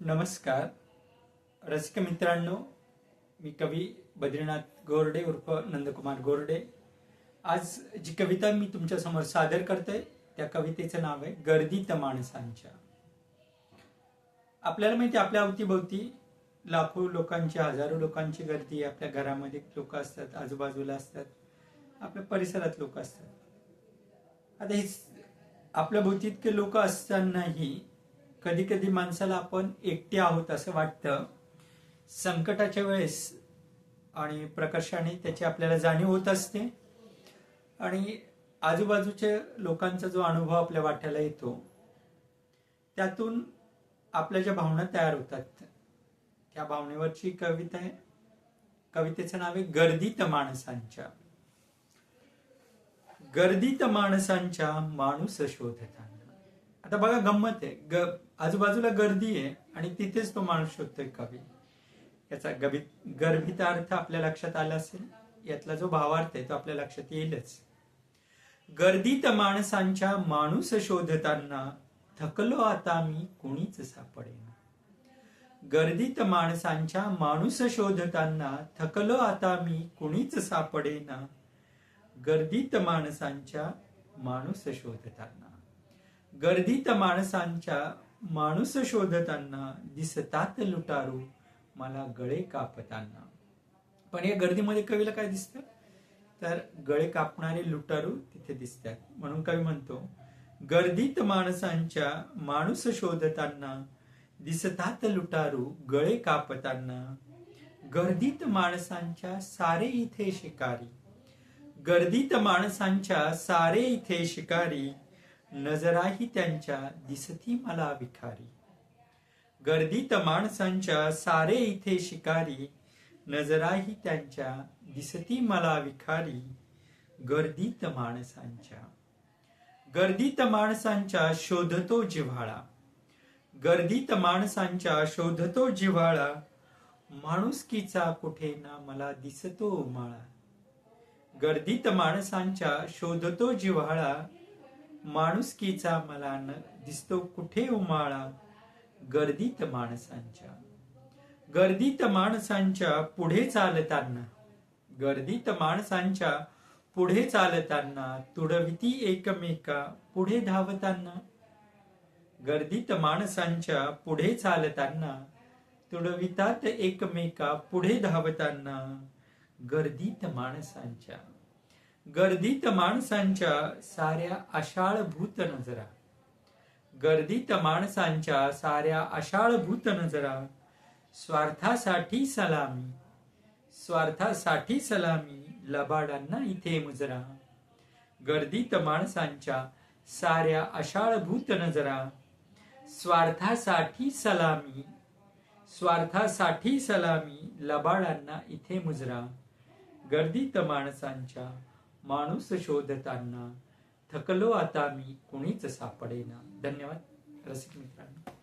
नमस्कार. रसिक मित्रांनो मी कवी बद्रीनाथ गोरडे उर्फ नंदकुमार गोरडे. आज जी कविता मी तुमच्यासमोर सादर करतोय त्या कवितेचं नाव आहे गर्दीत माणसांच्या. आपल्याला माहिती आहे, आपल्या अवतीभोवती लाखो लोकांची हजारो लोकांची गर्दी आपल्या घरामध्ये लोक असतात आजूबाजूला असतात आपल्या परिसरात लोक असतात. आता हे आपल्या भोवती इतके लोक असतानाही कधी कधी माणसाला आपण एकटे आहोत असं वाटतं. संकटाच्या वेळेस आणि प्रकर्षाने त्याची आपल्याला जाणीव होत असते. आणि आजूबाजूच्या लोकांचा जो अनुभव आपल्या वाट्याला येतो त्यातून आपल्या ज्या भावना तयार होतात त्या भावनेवरची कविता आहे. कवितेचं नाव आहे गर्दीत माणसांच्या. गर्दीत माणसांच्या माणूस शोधताना आता बघा गंमत आहे. ग आजूबाजूला गर्दी आहे आणि तिथेच तो माणूस शोधतोय कवी. याचा गभित गर्भित अर्थ आपल्या लक्षात आला असेल. यातला जो भावार्थ आहे तो आपल्या लक्षात येईलच. गर्दीत माणसांच्या माणूस शोधताना थकलो आता मी कुणीच सापडेना. गर्दीत माणसांच्या माणूस शोधताना थकलो आता मी कुणीच सापडेना. गर्दीत माणसांच्या माणूस शोधताना. गर्दीत माणसांच्या माणूस शोधताना दिसतात लुटारू मला गळे कापताना. पण या गर्दीमध्ये कवीला काय दिसतं? तर गळे कापणारे लुटारू तिथे दिसतात. म्हणून कवी म्हणतो गर्दीत माणसांच्या माणूस शोधताना दिसतात लुटारू गळे कापताना. गर्दीत माणसांच्या सारे इथे शिकारी. गर्दीत माणसांच्या सारे इथे शिकारी. नजराही त्यांच्या दिसती मला विखारी. गर्दीत माणसांच्या सारे इथे शिकारी नजराही त्यांच्या दिसती मला विखारी. गर्दीत माणसांच्या. गर्दीत माणसांच्या शोधतो जिव्हाळा. गर्दीत माणसांच्या शोधतो जिव्हाळा. माणुसकीचा कुठे ना मला दिसतो माळा. गर्दीत माणसांच्या शोधतो जिव्हाळा. माणुसकीचा मला न दिसतो कुठे उमाळा? गर्दीत माणसांच्या. गर्दीत माणसांच्या पुढे चालताना गर्दीत माणसांच्या पुढे चालताना तुडविती एकमेका पुढे धावताना गर्दीत माणसांच्या पुढे चालताना तुडवितात एकमेका पुढे धावताना गर्दीत माणसांच्या. गर्दीत माणसांच्या साऱ्या अशाळभूत नजरा. गर्दीत माणसांच्या साऱ्या अशाळभूत नजरा. स्वार्थासाठी सलामी. स्वार्थासाठी सलामी लबाडांना इथे मुजरा. गर्दीत माणसांच्या साऱ्या अशाळभूत नजरा. स्वार्थासाठी सलामी. स्वार्थासाठी सलामी लबाडांना इथे मुजरा. गर्दीत माणसांच्या माणूस शोधताना थकलो आता मी कुणीच सापडेना. धन्यवाद. रसिक मित्रांनो.